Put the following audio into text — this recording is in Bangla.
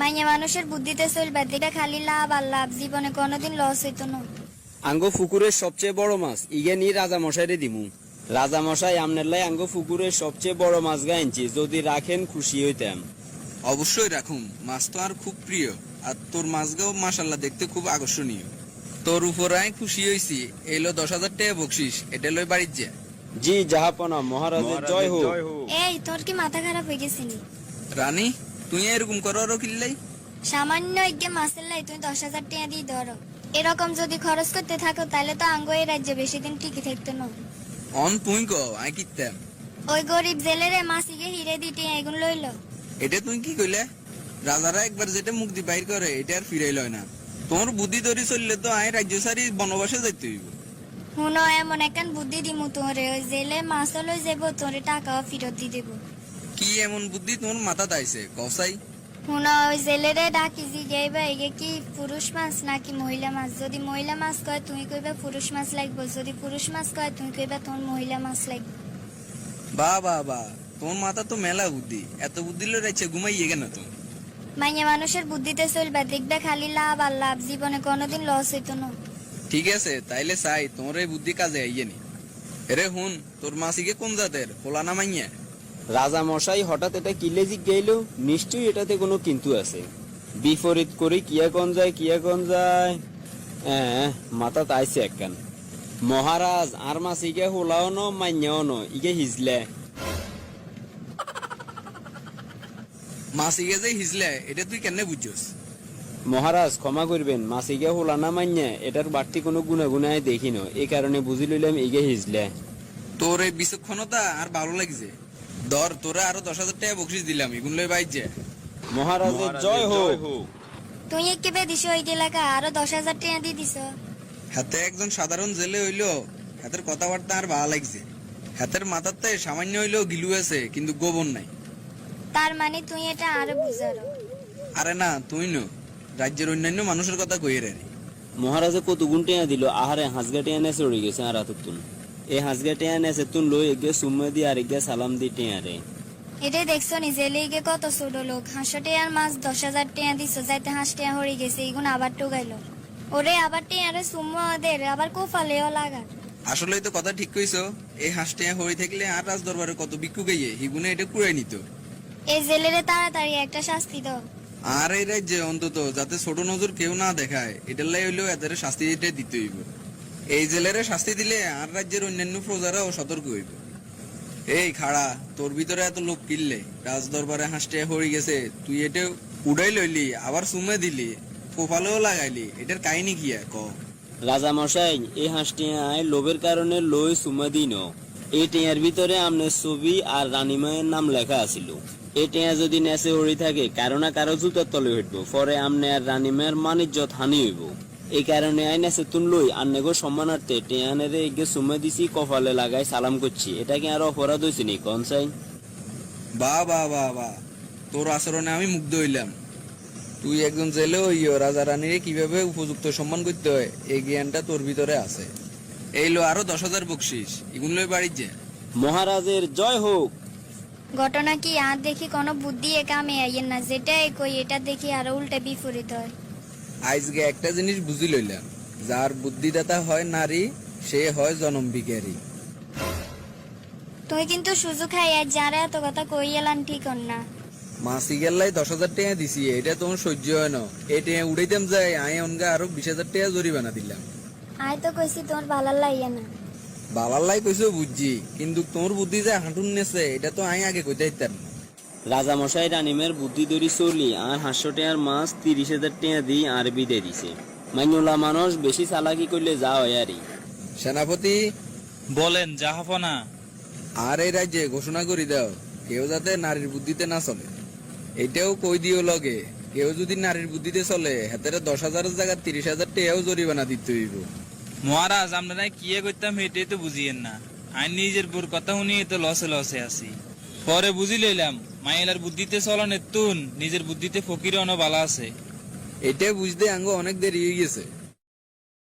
মাইয়া মানুষের বুদ্ধিতে চলবে যেটা খালি লাভ আর লাভ জীবনে কোনোদিন লস হইতো না। আঙ্গ পুকুরের সবচেয়ে বড় মাছ ইগে নি রাজা মশাইরে দিমু। রাজা মশাই আমনের লাই আঙ্গ পুকুরের সবচেয়ে বড় মাছ গাইনছি যদি রাখেন খুশি হইতাম। অবশ্যই রাখুম মাছ তো আর খুব প্রিয় আর তোর মাছগাও মাশাল্লাহ দেখতে খুব আকর্ষণীয়। তোর উপর আমি খুশি হয়েছি এলো দশ হাজার টাকা বকশিস এটা লই বাড়ির যা জি জাহাপনা মহারাজের জয় হোক। এই তোর কি মাথা খারাপ হয়ে গেছে রানী তুই এরকম করো আরও কিনলাই সামান্য এগে মাসের লাই তুমি দশ হাজার টাকা দিয়ে ধরো। এরকম যদি খরচ করতে থাকো তাহলে তো আঙ্গ এই রাজ্যে বেশি দিন টিকে থাকতো না। অন তুই ক আমি কিনতাম ওই গরিব জেলেরে মাসিকে হিরে দিতে এগুন লইল। এটা তুই কি কইলে? রাজারা একবার যেটা মুক্তি বাইর করে এটা আর ফিরাই লয় না। তোমার বুদ্ধি ধরে চললে তো আই রাজ্য সারি বনবাসে যাইতে হইব। হুনো এমন একখান বুদ্ধি দিমু তোরে ওই জেলে মাছ লই যাব তোরে টাকাও ফেরত দিয়ে দেবো। কি এমন বুদ্ধি তোমার মাথা আইছে? কসাই হুনো ওই জেলেরে ডাকি জিগাইবা এগে কি পুরুষ মাছ নাকি মহিলা মাছ? যদি মহিলা মাছ কয় তুমি কইবা পুরুষ মাছ লাগবে। যদি পুরুষ মাছ কয় তুমি কইবা তোমার মহিলা মাছ লাগবে। বা বা বা তোমার মাথা তো মেলা বুদ্ধি। এত বুদ্ধি লই রাইছে ঘুমাইয়ে কেন তুমি? মাইয়া মানুষের বুদ্ধিতে চলবে দেখবে খালি লাভ আর লাভ জীবনে কোনোদিন লস হইতো না। ঠিক আছে তাইলে চাই তোমার এই বুদ্ধি কাজে আইয়ে নি। এরে হুন তোর মাসিকে কোন জাতের? পোলা না মাইয়া? রাজা মশাই হঠাৎ এটা কিলে জিজ্ঞাইল নিশ্চয়ই এটাতে কোনো কিন্তু আছে। বিপরীত করে কিয়া কন যায় কিয়া কন যায়? হ্যাঁ মাথা তাইছে একখান। মহারাজ আর মাছ ইগে হোলাও ন মান্যাও ন ইগে হিজলে। মাসিকে যে হিজলে এটা তুই কেন বুঝছস? মহারাজ ক্ষমা করবেন মাছ ইগে হোলা না মান্যা এটার বাড়তি কোনো গুণাগুণায় দেখি ন এই কারণে বুঝি লইলাম ইগে হিজলে। তোর এই বিচক্ষণতা আর ভালো লাগছে। ধর তোরা আরও দশ হাজার টাকা বকশিস দিলাম লই মহারাজের জয় হোক। তুই দিস ওই এলাকা আরও দশ হাজার টাকা দিয়ে দিস হাতে একজন সাধারণ জেলে হইল হাতের কথাবার্তা আর ভালো লাগছে। হাতের মাথাতে সামান্য হইলেও গিলু আছে কিন্তু গোবর নাই। তার মানে তুই এটা আরও বুঝারো। আরে না তুই নো রাজ্যের অন্যান্য মানুষের কথা কইয়ে রে। মহারাজে কত গুণ টেয়া দিল আহারে হাঁসগা টেয়া নেছে উড়ে গেছে আর হাতের তুন এই হাঁসগা টেয়া নেছে তুন লই এগে সুম্মা দি আর এগে সালাম দি টেয়া রে। এটাই দেখছ নি জেলে গিয়ে কত ছোট লোক। হাঁসো টেয়ার মাছ দশ হাজার টাকা দিছ যাইতে হাঁস টেয়া হয়ে গেছে এগুন আবার টোগাইলো ওরে আবার টেয়ারে সুম্মা ওদের আবার কোফালেও লাগার আসলেই তো কথা ঠিক কইছো এই হাঁসটা হয়ে থাকলে আর রাজ দরবারে কত বিক্ষু গাইয়ে হিগুনে এটা কুড়াই নিত। এই জেলেরে তাড়াতাড়ি একটা শাস্তি দাও আর এই রাজ্যে অন্তত যাতে ছোট নজর কেউ না দেখায় এটার লাই হইলেও এদের শাস্তি দিতে দিতে হইব। এই জেলেরে শাস্তি দিলে আর রাজ্যের অন্যান্য প্রজারাও সতর্ক হইব। এই খাড়া, তোর ভিতরে এত লোক কিনলে? রাজ দরবারে হাঁসটা হয়ে গেছে। তুই এটা উড়াই লইলি, আবার সুমে দিলি। কোপালেও লাগাইলি। এটার কাহিনী কি ক? রাজা মশাই এই হাঁস টেয়ায় লোভের কারণে লই সুমা দিন। এই টেয়ার ভিতরে আমনের ছবি আর রানীমায়ের নাম লেখা আছিল। এই টেয়া যদি নেচে হরি থাকে, কারও না কারও জুতার তলে হইব। পরে আমনে আর রানীমায়ের মানিজ্যত হানি হইব। এই কারণে আই নেচে তুন লই আর নেগো সম্মানার্থে টেয়ানেরে এগে সুমা দিছি কপালে লাগাই সালাম করছি। এটা কি আর অপরাধ হয়েছে নি কন চাই বা বা বা বা। তোর আচরণে আমি মুগ্ধ হইলাম। তুই একজন জেলে হইও রাজা রানীর কীভাবে উপযুক্ত সম্মান করতে হয়? এই জ্ঞানটা তোর ভিতরে আছে। এই লো আরও দশ হাজার বকশিস। এগুলো লই বাড়ির যে। মহারাজের জয় হোক। ঘটনা কি আর দেখি কোনো বুদ্ধি এ কামে আইয়েন না। যেটাই কই এটা দেখি আরও উল্টে বিপরীত হয়। আজকে একটা জিনিস বুঝি লইলাম যার বুদ্ধিদাতা হয় নারী সে হয় জনম বিকারী তুই কিন্তু সুযোগ খাই আর যারা এত কথা কই এলান ঠিক হন না। মাসি গেল্লাই দশ হাজার টাকা দিছি এটা তোমার সহ্য হয় না। এই টাকা উড়াইতাম যাই আই অনগা আরও বিশ হাজার টাকা জরিমানা দিলাম। আয় তো কইছি তোমার ভালার লাইয়া না। বালাল্লাই কইছো বুঝছি কিন্তু তোর বুদ্ধি যে হাঁটুন নেছে এটা তো আই আগে কইতে না রাজা মশাই রানিমের বুদ্ধি ধরি চলি আর হাঁসশো টেয়ার মাছ তিরিশ হাজার টেয়া দিয়ে আরবি দিয়ে দিছে। মাইনুলা মানুষ বেশি চালাকি করলে যা হয় আরই সেনাপতি? বলেন জাহাপনা আর এই রাজ্যে ঘোষণা করি দাও কেউ যাতে নারীর বুদ্ধিতে না চলে। এটাও কই দিও লগে কেউ যদি নারীর বুদ্ধিতে চলে হাতের দশ হাজারের জায়গায় তিরিশ হাজার টাকাও জরিমানা দিতে হইব মহারাজ আপনারা কি করতাম এটাই তো বুঝিয়েন না। আমি নিজের বোর কথা শুনি তো লসে লসে আছি। পরে বুঝি লইলাম, মাইলার বুদ্ধিতে চলনের তুন নিজের বুদ্ধিতে ফকির অন বালা আছে। এটা বুঝতে আঙ্গ অনেক দেরি হয়ে গেছে।